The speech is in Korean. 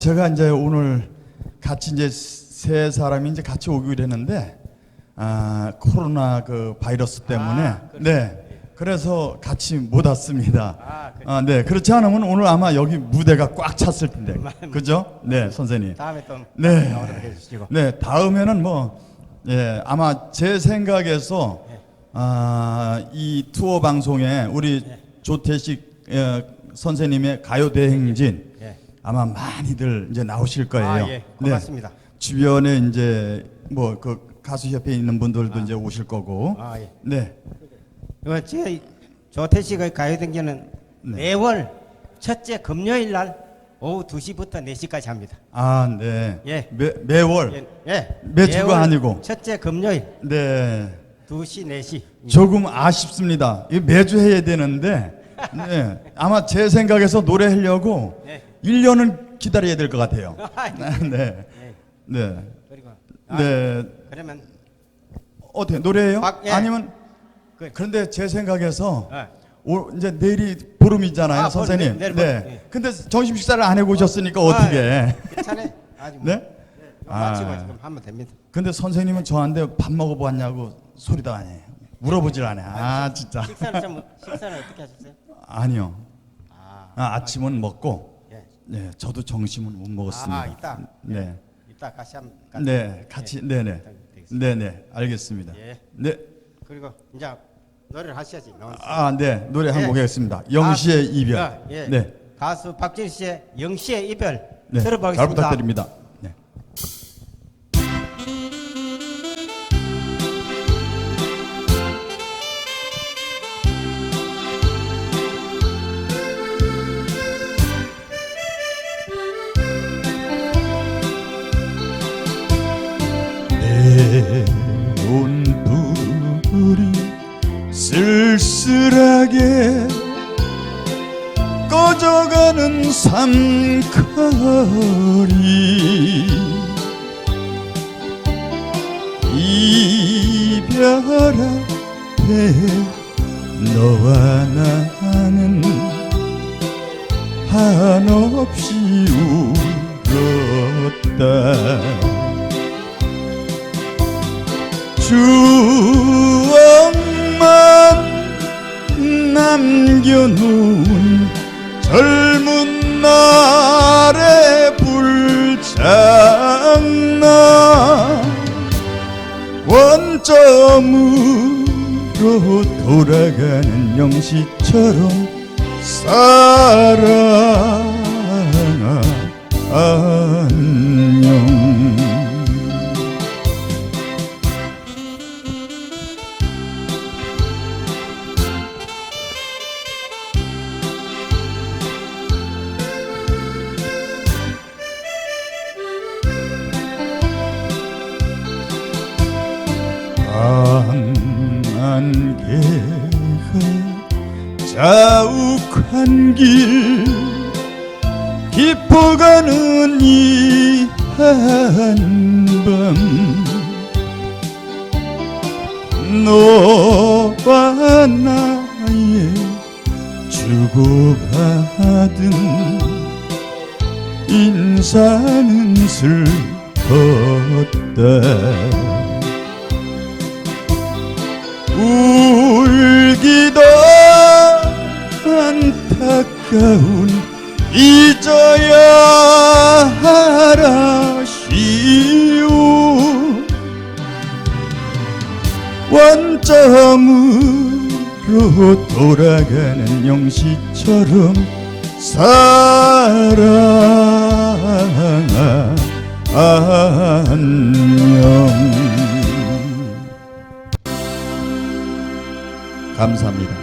제가 이제 오늘 같이 이제 세 사람이 이제 같이 오기로 했는데 아 코로나 그 바이러스 때문에 아. 네 그래서 같이 못 왔습니다. 아. 아, 네 그렇지 않으면 오늘 아마 여기 무대가 꽉 찼을 텐데 그죠? 네 선생님. 다음에 또 네. 나오도록 해주시고. 네 다음에는 뭐 예, 아마 제 생각에서 아, 이 투어 방송에 우리 조태식 예, 선생님의 가요 대행진 예. 아마 많이들 이제 나오실 거예요. 아, 예. 고맙습니다. 네. 주변에 이제 뭐 그 가수 협회에 있는 분들도 이제 오실 거고. 아, 예. 네. 제 조태식의 가요등교는 네. 매월 첫째 금요일 날 오후 2시부터 4시까지 합니다. 아, 네. 예. 매, 매월. 예. 예. 매주가 아니고. 첫째 금요일 네. 2시, 4시. 조금 아쉽습니다. 매주 해야 되는데. 네. 아마 제 생각에서 노래하려고 네. 1년은 기다려야 될 것 같아요. 네. 예. 네. 그리고 아, 네. 그러면 어떻게 노래해요? 박- 예. 아니면 그- 그런데 제 생각에서 어. 오, 이제 내일이 보름이잖아요, 아, 보름, 선생님. 내일 네. 보름, 예. 근데 점심 식사를 안 해보셨으니까 어떻게? 괜찮아요. 아주 뭐. 네? 이거 마치고 아. 지금 하면 됩니다. 근데 선생님은 저한테 밥 먹어봤냐고 소리도 안 해. 물어보질 않아. 아 진짜. 식사는 좀 식사는 어떻게 하셨어요? 아니요. 아, 아, 아침은 먹고, 예. 네, 저도 점심은 못 먹었습니다. 아, 이따. 네, 이따 같이 한번 네, 같이, 네, 네, 네, 네, 알겠습니다. 예. 네, 그리고 이제 노래를 하셔야지. 아, 네, 노래 한곡 예. 하겠습니다. 영시의 이별. 아, 예. 네, 가수 박진 씨의 영시의 이별 네, 들어보겠습니다. 잘 부탁드립니다. 가는 삼거리. 이별 앞에 너와 나는 한없이 울었다. 추억만 남겨놓은 젊은 날의 불장난 원점으로 돌아가는 영시처럼 사랑아 안녕 안개가 자욱한 길 깊어가는 이 한밤. 너와 나의 주고받은 인사는 슬펐다 울기도 안타까운 잊어야 하라시오. 원점으로 돌아가는 영시처럼 사랑아 안녕 감사합니다.